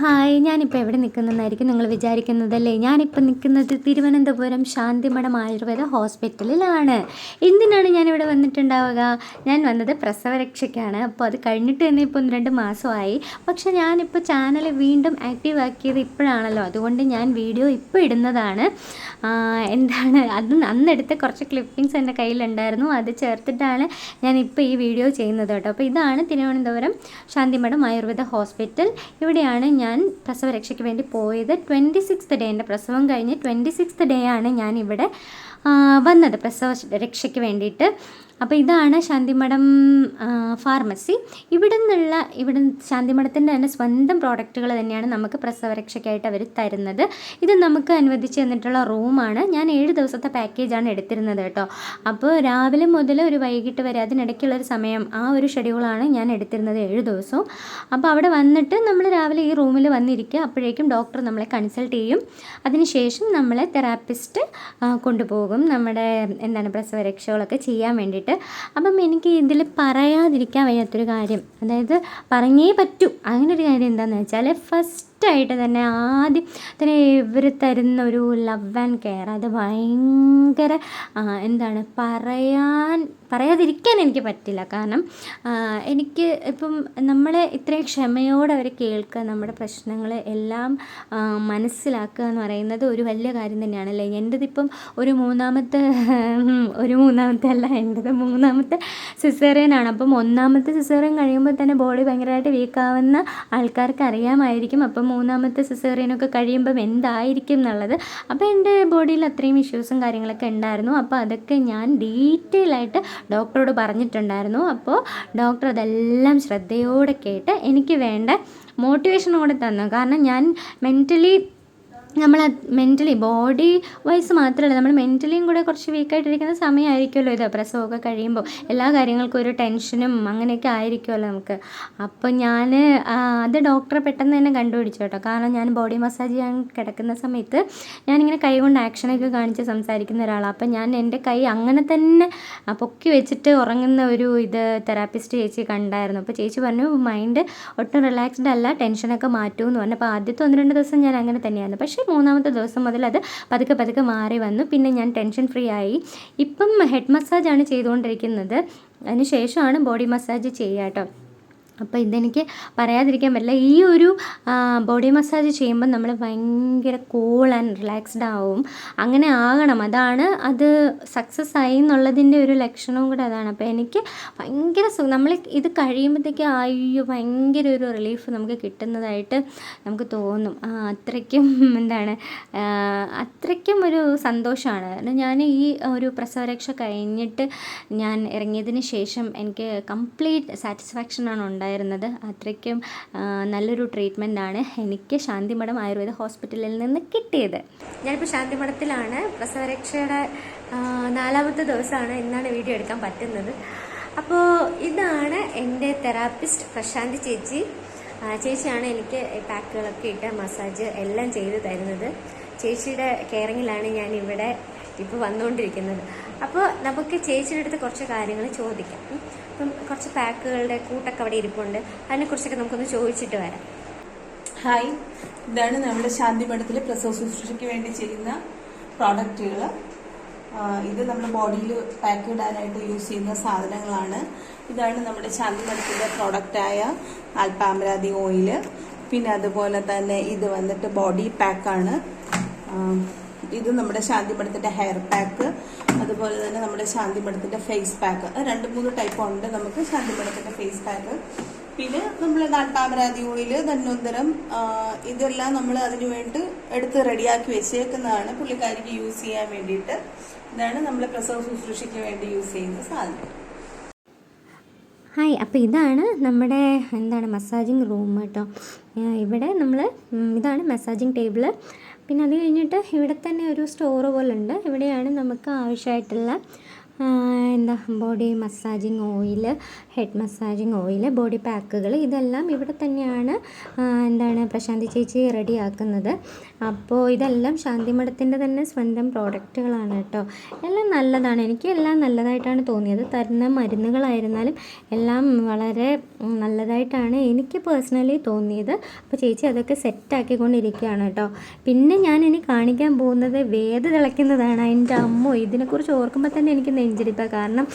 Hi ഞാനിപ്പോൾ എവിടെ നിൽക്കുന്നതെന്നായിരിക്കും നിങ്ങൾ വിചാരിക്കുന്നതല്ലേ? ഞാനിപ്പോൾ നിൽക്കുന്നത് തിരുവനന്തപുരം ശാന്തിമഠം ആയുർവേദ ഹോസ്പിറ്റലിലാണ്. എന്തിനാണ് ഞാനിവിടെ വന്നിട്ടുണ്ടാവുക? ഞാൻ വന്നത് പ്രസവരക്ഷയ്ക്കാണ്. അപ്പോൾ അത് കഴിഞ്ഞിട്ട് തന്നെ ഇപ്പോൾ ഒന്ന് രണ്ട് മാസമായി. പക്ഷേ ഞാനിപ്പോൾ ചാനൽ വീണ്ടും ആക്റ്റീവ് ആക്കിയത് ഇപ്പോഴാണല്ലോ. അതുകൊണ്ട് ഞാൻ വീഡിയോ ഇപ്പോൾ ഇടുന്നതാണ്. എന്താണ്? അത് അന്നെടുത്ത കുറച്ച് ക്ലിപ്പിങ്സ് എന്റെ കയ്യിലുണ്ടായിരുന്നു. അത് ചേർത്തിട്ടാണ് ഞാൻ ഇപ്പോൾ ഈ വീഡിയോ ചെയ്യുന്നത് കേട്ടോ. അപ്പോൾ ഇതാണ് തിരുവനന്തപുരം ശാന്തിമഠം ആയുർവേദ ഹോസ്പിറ്റൽ. ഇവിടെയാണ് ഞാൻ പ്രസവരക്ഷയ്ക്ക് വേണ്ടി പോയത് ട്വന്റി സിക്സ്ത് ഡേ എന്റെ പ്രസവം കഴിഞ്ഞ് ട്വന്റി സിക്സ്ത് ഡേ ആണ് ഞാൻ ഇവിടെ വന്നത് പ്രസവ രക്ഷയ്ക്ക് വേണ്ടിയിട്ട്. അപ്പോൾ ഇതാണ് ശാന്തിമഠം ഫാർമസി. ഇവിടെ നിന്നുള്ള ഇവിടെ ശാന്തിമഠത്തിന്റെ തന്നെ സ്വന്തം പ്രോഡക്റ്റുകൾ തന്നെയാണ് നമുക്ക് പ്രസവരക്ഷയ്ക്കായിട്ട് അവർ തരുന്നത്. ഇത് നമുക്ക് അനുവദിച്ച് തന്നിട്ടുള്ള റൂമാണ്. ഞാൻ ഏഴ് ദിവസത്തെ പാക്കേജാണ് എടുത്തിരുന്നത് കേട്ടോ. അപ്പോൾ രാവിലെ മുതൽ ഒരു വൈകിട്ട് വരെ അതിനിടയ്ക്കുള്ള ഒരു സമയം ആ ഒരു ഷെഡ്യൂളാണ് ഞാൻ എടുത്തിരുന്നത് ഏഴ് ദിവസവും. അപ്പോൾ അവിടെ വന്നിട്ട് നമ്മൾ രാവിലെ ഈ റൂമിൽ വന്നിരിക്കുക. അപ്പോഴേക്കും ഡോക്ടർ നമ്മളെ കൺസൾട്ട് ചെയ്യും. അതിനുശേഷം നമ്മളെ തെറാപ്പിസ്റ്റ് കൊണ്ടുപോകും. നമ്മുടെ എന്താണ് പ്രസവരക്ഷകളൊക്കെ ചെയ്യാൻ വേണ്ടിയിട്ട്. അപ്പം എനിക്ക് ഇതിൽ പറയാതിരിക്കാൻ വയ്യാത്തൊരു കാര്യം. അതായത് പറഞ്ഞേ പറ്റൂ. അങ്ങനെ ഒരു കാര്യം എന്താണെന്ന് വെച്ചാൽ ഫസ്റ്റായിട്ട് തന്നെ ആദ്യം തന്നെ ഇവർ തരുന്ന ഒരു ലവ് ആൻഡ് കെയർ. അത് ഭയങ്കര എന്താണ് പറയാൻ പറയാതിരിക്കാൻ എനിക്ക് പറ്റില്ല. കാരണം എനിക്ക് ഇപ്പം നമ്മളെ ഇത്രയും ക്ഷമയോടെ അവർ കേൾക്കുക നമ്മുടെ പ്രശ്നങ്ങൾ എല്ലാം മനസ്സിലാക്കുക എന്ന് പറയുന്നത് ഒരു വലിയ കാര്യം തന്നെയാണല്ലേ എന്റെതിപ്പം ഒരു മൂന്നാമത്തെ ഒരു മൂന്നാമത്തെ അല്ല എന്റെത് മൂന്നാമത്തെ സിസേറിയനാണ് അപ്പം ഒന്നാമത്തെ സിസേറിയൻ കഴിയുമ്പോൾ തന്നെ ബോഡി ഭയങ്കരമായിട്ട് വീക്കാവുന്ന ആൾക്കാർക്ക് അറിയാമായിരിക്കും. അപ്പം മൂന്നാമത്തെ സിസേറിയനൊക്കെ കഴിയുമ്പം എന്തായിരിക്കും എന്നുള്ളത്. അപ്പോൾ എന്റെ ബോഡിയിൽ അത്രയും ഇഷ്യൂസും കാര്യങ്ങളൊക്കെ ഉണ്ടായിരുന്നു. അപ്പോൾ അതൊക്കെ ഞാൻ ഡീറ്റെയിൽ ആയിട്ട് ഡോക്ടറോട് പറഞ്ഞിട്ടുണ്ടായിരുന്നു. അപ്പോൾ ഡോക്ടർ അതെല്ലാം ശ്രദ്ധയോടെ കേട്ട് എനിക്ക് വേണ്ട മോട്ടിവേഷനോടെ തന്നു. കാരണം ഞാൻ മെന്റലി നമ്മൾ മെന്റലി ബോഡി വൈസ് മാത്രമല്ല നമ്മൾ മെന്റലിയും കൂടെ കുറച്ച് വീക്കായിട്ടിരിക്കുന്ന സമയമായിരിക്കുമല്ലോ ഇത്. പ്രസവമൊക്കെ കഴിയുമ്പോൾ എല്ലാ കാര്യങ്ങൾക്കും ഒരു ടെൻഷനും അങ്ങനെയൊക്കെ ആയിരിക്കുമല്ലോ നമുക്ക്. അപ്പോൾ ഞാൻ അത് ഡോക്ടറെ പെട്ടെന്ന് തന്നെ കണ്ടുപിടിച്ചു കേട്ടോ. കാരണം ഞാൻ ബോഡി മസാജ് ചെയ്യാൻ കിടക്കുന്ന സമയത്ത് ഞാനിങ്ങനെ കൈ കൊണ്ട് ആക്ഷനൊക്കെ കാണിച്ച് സംസാരിക്കുന്ന ഒരാളാണ് അപ്പോൾ ഞാൻ എന്റെ കൈ അങ്ങനെ തന്നെ പൊക്കി വെച്ചിട്ട് ഉറങ്ങുന്ന ഒരു ഇത് തെറാപ്പിസ്റ്റ് ചേച്ചി കണ്ടായിരുന്നു. അപ്പോൾ ചേച്ചി പറഞ്ഞു മൈൻഡ് ഒട്ടും റിലാക്സ്ഡ് അല്ല ടെൻഷനൊക്കെ മാറ്റുമെന്ന് പറഞ്ഞു. അപ്പോൾ ആദ്യത്തെ ഒന്ന് രണ്ട് ദിവസം ഞാൻ അങ്ങനെ തന്നെയായിരുന്നു. പക്ഷേ മൂന്നാമത്തെ ദിവസം മുതൽ അത് പതുക്കെ പതുക്കെ മാറി വന്നു. പിന്നെ ഞാൻ ടെൻഷൻ ഫ്രീ ആയി. ഇപ്പം ഹെഡ് മസാജാണ് ചെയ്തുകൊണ്ടിരിക്കുന്നത്. അതിന് ശേഷമാണ് ബോഡി മസാജ് ചെയ്യുക കേട്ടോ അപ്പോൾ ഇതെനിക്ക് പറയാതിരിക്കാൻ പറ്റില്ല. ഈ ഒരു ബോഡി മസാജ് ചെയ്യുമ്പോൾ നമ്മൾ ഭയങ്കര കൂൾ ആൻഡ് റിലാക്സ്ഡ് ആവും. അങ്ങനെ ആകണം. അതാണ് അത് സക്സസ് ആയി എന്നുള്ളതിന്റെ ഒരു ലക്ഷണവും കൂടെ അതാണ്. അപ്പോൾ എനിക്ക് ഭയങ്കര സുഖം നമ്മൾ ഇത് കഴിയുമ്പോഴത്തേക്ക് അയ്യോ ഭയങ്കര ഒരു റിലീഫ് നമുക്ക് കിട്ടുന്നതായിട്ട് നമുക്ക് തോന്നും. അത്രയ്ക്കും എന്താണ് അത്രയ്ക്കും ഒരു സന്തോഷമാണ്. കാരണം ഞാൻ ഈ ഒരു പ്രസവരക്ഷ കഴിഞ്ഞിട്ട് ഞാൻ ഇറങ്ങിയതിന് ശേഷം എനിക്ക് കംപ്ലീറ്റ് സാറ്റിസ്ഫാക്ഷനാണ് ഉണ്ടായിരുന്നത്. അത്രയ്ക്കും നല്ലൊരു ആണ് എനിക്ക് ശാന്തിമഠം ആയുർവേദ ഹോസ്പിറ്റലിൽ നിന്ന് കിട്ടിയത്. ഞാനിപ്പോൾ ശാന്തിമഠത്തിലാണ് പ്രസവരക്ഷയുടെ നാലാമത്തെ ദിവസമാണ് ഇന്നാണ് വീഡിയോ എടുക്കാൻ പറ്റുന്നത്. അപ്പോൾ ഇതാണ് എന്റെ തെറാപ്പിസ്റ്റ് പ്രശാന്തി ചേച്ചി. ചേച്ചിയാണ് എനിക്ക് പാക്കുകളൊക്കെ ഇട്ട് മസാജ് എല്ലാം ചെയ്തു തരുന്നത്. ചേച്ചിയുടെ കെയറിങ്ങിലാണ് ഞാൻ ഇവിടെ ഇപ്പോൾ വന്നുകൊണ്ടിരിക്കുന്നത്. അപ്പോൾ നമുക്ക് ചേച്ചിയുടെ അടുത്ത് കുറച്ച് കാര്യങ്ങൾ ചോദിക്കാം. അപ്പം കുറച്ച് പാക്കുകളുടെ കൂട്ടൊക്കെ അവിടെ ഇരിപ്പുണ്ട്. അതിനെക്കുറിച്ചൊക്കെ നമുക്കൊന്ന് ചോദിച്ചിട്ട് വരാം. ഹായ്. ഇതാണ് നമ്മുടെ ശാന്തി മഠത്തിൽ പ്രസവ ശുശ്രൂഷയ്ക്ക് വേണ്ടി ചെയ്യുന്ന പ്രോഡക്റ്റുകൾ. ഇത് നമ്മുടെ ബോഡിയിൽ പാക്ക് ഇടാനായിട്ട് യൂസ് ചെയ്യുന്ന സാധനങ്ങളാണ്. ഇതാണ് നമ്മുടെ ശാന്തി മഠത്തിന്റെ പ്രോഡക്റ്റായ ആൽപ്പാമരാതി ഓയിൽ പിന്നെ അതുപോലെ തന്നെ ഇത് വന്നിട്ട് ബോഡി പാക്കാണ്. ഇത് നമ്മുടെ ശാന്തി മഠത്തിന്റെ ഹെയർ പാക്ക് അതുപോലെ തന്നെ നമ്മുടെ ശാന്തി മഠത്തിന്റെ ഫേസ് പാക്ക് രണ്ട് മൂന്ന് ടൈപ്പ് ഉണ്ട് നമുക്ക് ശാന്തി മഠത്തിന്റെ ഫേസ് പാക്ക് പിന്നെ നമ്മൾ നാട്ടാമരാതി ഓയിൽ ധന്വന്തരം ഇതെല്ലാം നമ്മൾ അതിനു വേണ്ടി എടുത്ത് റെഡിയാക്കി വെച്ചേക്കുന്നതാണ്. പുള്ളിക്കാരിക്ക് യൂസ് ചെയ്യാൻ വേണ്ടിയിട്ട് ഇതാണ് നമ്മൾ പ്രസവ ശുശ്രൂഷയ്ക്ക് വേണ്ടി യൂസ് ചെയ്യുന്ന സാധനം. ഹായ് അപ്പോൾ ഇതാണ് നമ്മുടെ എന്താണ് മസാജിങ് റൂം കേട്ടോ. ഇവിടെ നമ്മൾ ഇതാണ് മസാജിങ് ടേബിൾ പിന്നെ അത് കഴിഞ്ഞിട്ട് ഇവിടെ തന്നെ ഒരു സ്റ്റോർ പോലെ ഉണ്ട് ഇവിടെയാണ് നമുക്ക് ആവശ്യമായിട്ടുള്ള എന്താ? Body massaging oil head massaging oil body പാക്കുകൾ ഇതെല്ലാം ഇവിടെ തന്നെയാണ് എന്താണ് പ്രശാന്തി ചേച്ചി റെഡിയാക്കുന്നത്. അപ്പോൾ ഇതെല്ലാം ശാന്തി മഠത്തിന്റെ തന്നെ സ്വന്തം പ്രോഡക്റ്റുകളാണ് കേട്ടോ. എല്ലാം നല്ലതാണ്. എനിക്ക് എല്ലാം നല്ലതായിട്ടാണ് തോന്നിയത്. തരുന്ന മരുന്നുകളായിരുന്നാലും എല്ലാം വളരെ നല്ലതായിട്ടാണ് എനിക്ക് പേഴ്സണലി തോന്നിയത്. അപ്പോൾ ചേച്ചി അതൊക്കെ സെറ്റാക്കിക്കൊണ്ടിരിക്കുകയാണ് കേട്ടോ. പിന്നെ ഞാൻ ഇനി കാണിക്കാൻ പോകുന്നത് വേദ തിളയ്ക്കുന്നതാണ്. എന്റെ അമ്മോ ഇതിനെക്കുറിച്ച് ഓർക്കുമ്പോൾ തന്നെ എനിക്ക് നെഞ്ചിടിപ്പാണ് കാരണം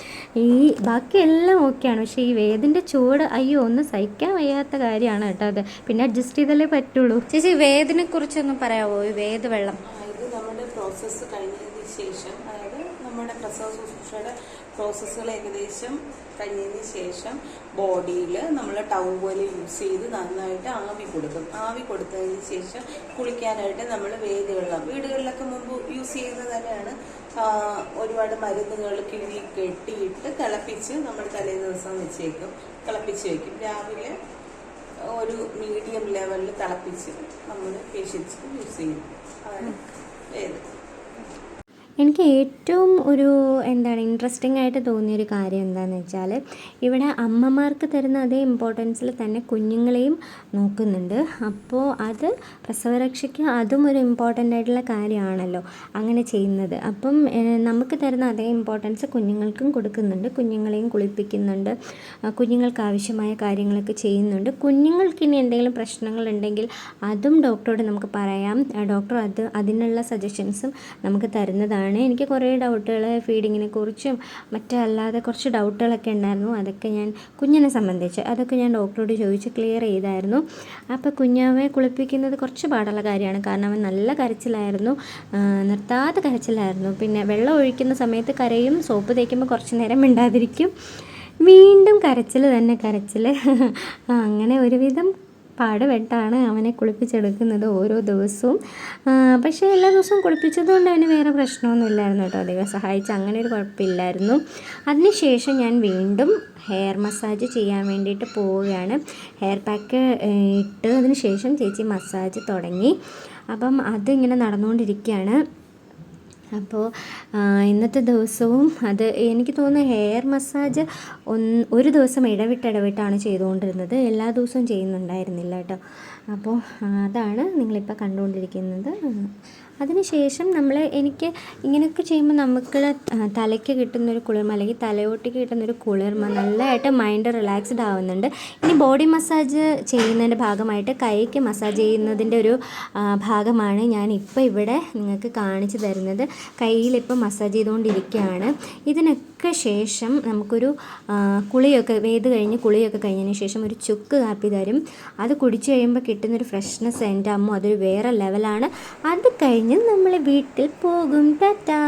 ഈ ബാക്കിയെല്ലാം ഓക്കെയാണ്. പക്ഷേ ഈ വേദിന്റെ ചൂട് അയ്യോ ഒന്ന് സഹിക്കാൻ വയ്യാത്ത കാര്യമാണ് കേട്ടോ അത്. പിന്നെ അഡ്ജസ്റ്റ് ചെയ്താലേ പറ്റുള്ളൂ. ചേച്ചി വേദിനെ കുറിച്ചൊന്നും പറയാമോ ഈ വേദ വെള്ളം. ഇത് നമ്മുടെ പ്രോസസ്സ് കഴിഞ്ഞതിന് ശേഷം അതായത് നമ്മുടെ പ്രസവ ശുശ്രൂഷയുടെ പ്രോസസ്സുകൾ ഏകദേശം കഴിഞ്ഞതിന് ശേഷം ബോഡിയിൽ നമ്മൾ ടൗവൽ യൂസ് ചെയ്ത് നന്നായിട്ട് ആവി കൊടുക്കും. ആവി കൊടുത്തതിന് ശേഷം കുളിക്കാനായിട്ട് നമ്മൾ വേദി വെള്ളം വീടുകളിലൊക്കെ മുമ്പ് യൂസ് ചെയ്യുന്നത് തന്നെയാണ്. ഒരുപാട് മരുന്നുകൾ കിഴി കെട്ടിയിട്ട് തിളപ്പിച്ച് നമ്മൾ തലേ ദിവസം വെച്ചേക്കും. തിളപ്പിച്ച് വെക്കും. രാവിലെ ഒരു മീഡിയം ലെവലിൽ തിളപ്പിച്ച് നമ്മൾ പേഷ്യൻസിന് യൂസ് ചെയ്യും. അതാണ് വേദ എനിക്ക് ഏറ്റവും ഒരു എന്താണ് ഇൻട്രസ്റ്റിംഗ് ആയിട്ട് തോന്നിയൊരു കാര്യം എന്താണെന്ന് വെച്ചാൽ ഇവിടെ അമ്മമാർക്ക് തരുന്ന അതേ ഇമ്പോർട്ടൻസിൽ തന്നെ കുഞ്ഞുങ്ങളെയും നോക്കുന്നുണ്ട്. അപ്പോൾ അത് പ്രസവരക്ഷയ്ക്ക് അതും ഒരു ഇമ്പോർട്ടന്റ് ആയിട്ടുള്ള കാര്യമാണല്ലോ അങ്ങനെ ചെയ്യുന്നത്. അപ്പം നമുക്ക് തരുന്ന അതേ ഇമ്പോർട്ടൻസ് കുഞ്ഞുങ്ങൾക്കും കൊടുക്കുന്നുണ്ട്. കുഞ്ഞുങ്ങളെയും കുളിപ്പിക്കുന്നുണ്ട്. കുഞ്ഞുങ്ങൾക്ക് ആവശ്യമായ കാര്യങ്ങളൊക്കെ ചെയ്യുന്നുണ്ട്. കുഞ്ഞുങ്ങൾക്ക് ഇനി എന്തെങ്കിലും പ്രശ്നങ്ങളുണ്ടെങ്കിൽ അതും ഡോക്ടറോട് നമുക്ക് പറയാം. ഡോക്ടർ അത് അതിനുള്ള സജഷൻസും നമുക്ക് തരുന്നതാണ്. എനിക്ക് കുറേ ഡൗട്ടുകൾ ഫീഡിങ്ങിനെ കുറിച്ചും മറ്റല്ലാതെ കുറച്ച് ഡൗട്ടുകളൊക്കെ ഉണ്ടായിരുന്നു. അതൊക്കെ ഞാൻ കുഞ്ഞിനെ സംബന്ധിച്ച് അതൊക്കെ ഞാൻ ഡോക്ടറോട് ചോദിച്ച് ക്ലിയർ ചെയ്തായിരുന്നു. അപ്പോൾ കുഞ്ഞാവെ കുളിപ്പിക്കുന്നത് കുറച്ച് പാടുള്ള കാര്യമാണ്. കാരണം അവൻ നല്ല കരച്ചിലായിരുന്നു. നിർത്താതെ കരച്ചിലായിരുന്നു. പിന്നെ വെള്ളം ഒഴിക്കുന്ന സമയത്ത് കരയും സോപ്പ് തേക്കുമ്പോൾ കുറച്ച് നേരം മിണ്ടാതിരിക്കും. വീണ്ടും കരച്ചിൽ തന്നെ കരച്ചിൽ അങ്ങനെ ഒരുവിധം പാടുപെട്ടാണ് അവനെ കുളിപ്പിച്ചെടുക്കുന്നത് ഓരോ ദിവസവും. പക്ഷേ എല്ലാ ദിവസവും കുളിപ്പിച്ചതുകൊണ്ട് അവന് വേറെ പ്രശ്നമൊന്നും ഇല്ലായിരുന്നു കേട്ടോ. അധികം സഹായിച്ച് അങ്ങനെ ഒരു കുഴപ്പമില്ലായിരുന്നു. അതിനുശേഷം ഞാൻ വീണ്ടും ഹെയർ മസാജ് ചെയ്യാൻ വേണ്ടിയിട്ട് പോവുകയാണ്. ഹെയർ പാക്ക് ഇട്ട് അതിന് ശേഷം ചേച്ചി മസാജ് തുടങ്ങി. അപ്പം അതിങ്ങനെ നടന്നുകൊണ്ടിരിക്കുകയാണ്. അപ്പോൾ ഇന്നത്തെ ദിവസവും അത് എനിക്ക് തോന്നുന്നു ഹെയർ മസാജ് ഒന്ന് ഒരു ദിവസം ഇടവിട്ട് ഇടവിട്ടാണ് ചെയ്തുകൊണ്ടിരുന്നത്. എല്ലാ ദിവസവും ചെയ്യുന്നുണ്ടായിരുന്നില്ല കേട്ടോ. അപ്പോൾ അതാണ് നിങ്ങളിപ്പോൾ കണ്ടുകൊണ്ടിരിക്കുന്നത്. അതിനുശേഷം നമ്മൾ എനിക്ക് ഇങ്ങനെയൊക്കെ ചെയ്യുമ്പോൾ നമുക്ക് തലയ്ക്ക് കിട്ടുന്നൊരു കുളിർമ അല്ലെങ്കിൽ തലയോട്ടിക്ക് കിട്ടുന്നൊരു കുളിർമ നല്ലതായിട്ട് മൈൻഡ് റിലാക്സ്ഡ് ആവുന്നുണ്ട്. ഇനി ബോഡി മസാജ് ചെയ്യുന്നതിന്റെ ഭാഗമായിട്ട് കൈക്ക് മസാജ് ചെയ്യുന്നതിന്റെ ഒരു ഭാഗമാണ് ഞാൻ ഇപ്പോൾ ഇവിടെ നിങ്ങൾക്ക് കാണിച്ചു തരുന്നത്. കയ്യിലിപ്പോൾ മസാജ് ചെയ്തുകൊണ്ടിരിക്കുകയാണ്. ഇതിനൊക്കെ ശേഷം നമുക്കൊരു കുളിയൊക്കെ വേത് കഴിഞ്ഞ് കുളിയൊക്കെ കഴിഞ്ഞതിന് ശേഷം ഒരു ചുക്ക് കാപ്പി തരും. അത് കുടിച്ചു കഴിയുമ്പോൾ കിട്ടുന്നൊരു ഫ്രഷ്നെസ് എന്റെ അമ്മ അതൊരു വേറെ ലെവലാണ് അത് കഴിഞ്ഞ് നമ്മൾ വീട്ടിൽ പോകും. ടാറ്റാ.